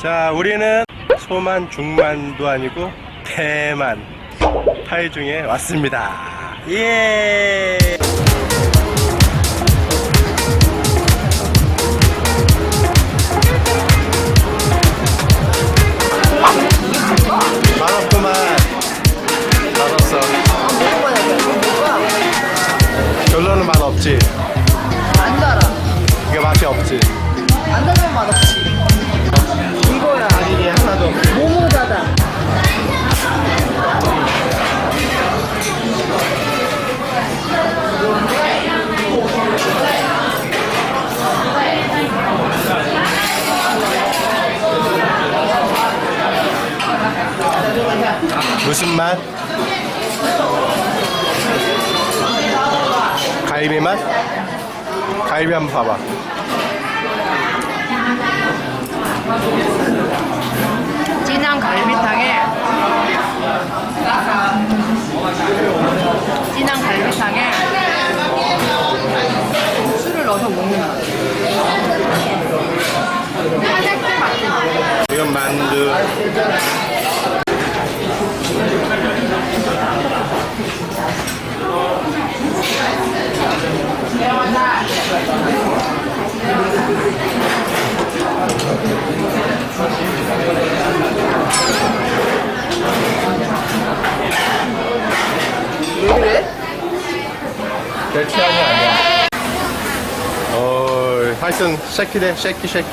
자, 우리는 소만, 중만도 아니고 대만 타이중에 왔습니다. 예! 맛없구만. 맛없어. 결론은 맛없지. 무슨 맛? 갈비 맛? 갈비 한번 봐봐. 진한 갈비탕에 진한 갈비탕에 술을 넣어서 먹는 맛. 이건 만두. 왜 그래? 내 취향이 아니야. 어, 하여튼 쉐키돼, 쉐키, 쉐키.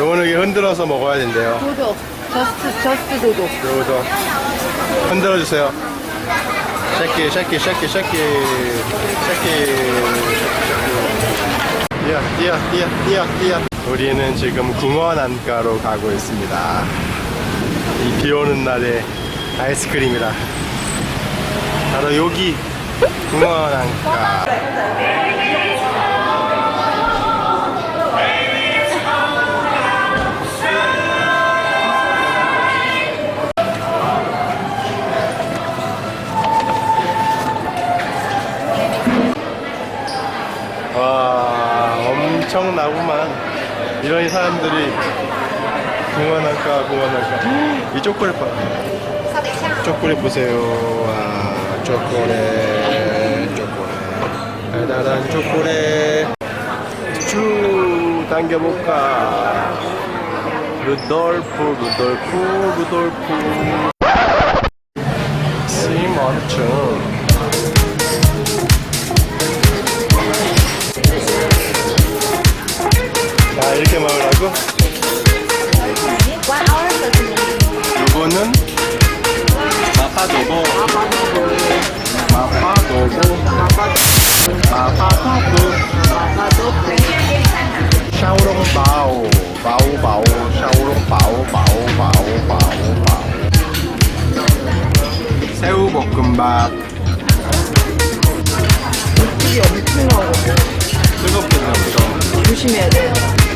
요거는 이렇게 흔들어서 먹어야 된대요. 도도. 저스트 저스트 도도. 요거도 흔들어 주세요. 쉐키, 쉐키, 쉐키, 쉐키, 쉐키. 뛰어, 뛰어, 뛰어, 뛰어, 뛰어. 우리는 지금 궁원 안가로 가고 있습니다. 이 비 오는 날에 아이스크림이라. 바로 여기 궁원 안가. 엄청나구만. 이런 사람들이 궁원한가, 궁원한가. 이 초콜릿 봐. 초콜릿 보세요. 와, 초콜릿, 초콜릿. 달달한 초콜릿. 쭉 당겨볼까. 루돌프, 루돌프, 루돌프. 자, 이렇게 먹으라고? 요거는 마파도보 마파도보 마파도보 샤오롱 바오 바오 바오 샤오롱 바오 바오 바오 바오 바오 새우 볶음밥 물이 엄청 나오거든. 뜨겁게 나오죠 조심해야 돼. 빵.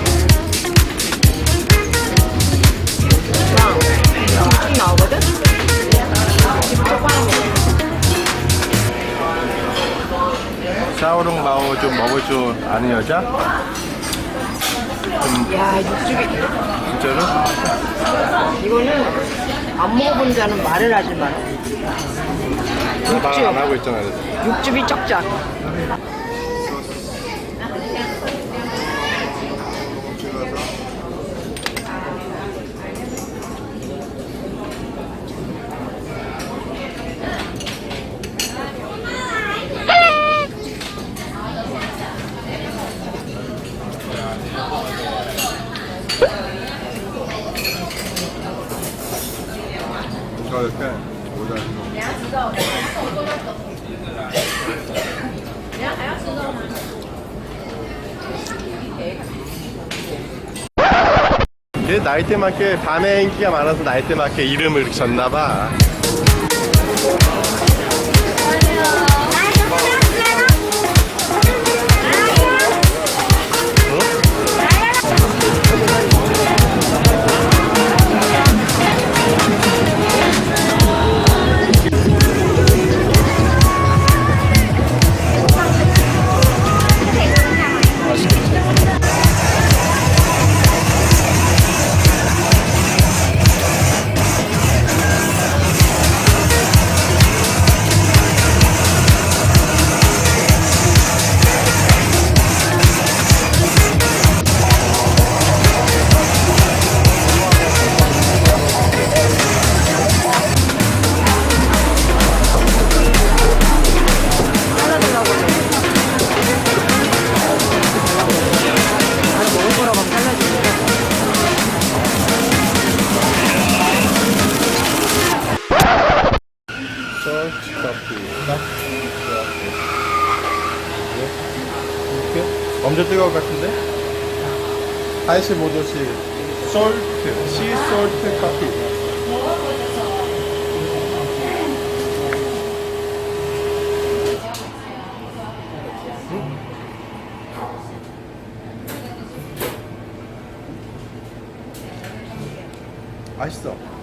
좀 먹을 줄 아는 여자? 야, 육즙이. 진짜로? 이거는 안 먹어본 자는 말을 하지 마라. 말안 하고 있잖아 그래서. 육즙이 쩍쩍. 이거 이렇게 모자 얘 나이트 마켓 밤에 인기가 많아서 나이트 마켓 이름을 이렇게 졌나봐 완전 뜨거울 것 같은데? 85도씨 솔트, 시 솔트 커피 맛있어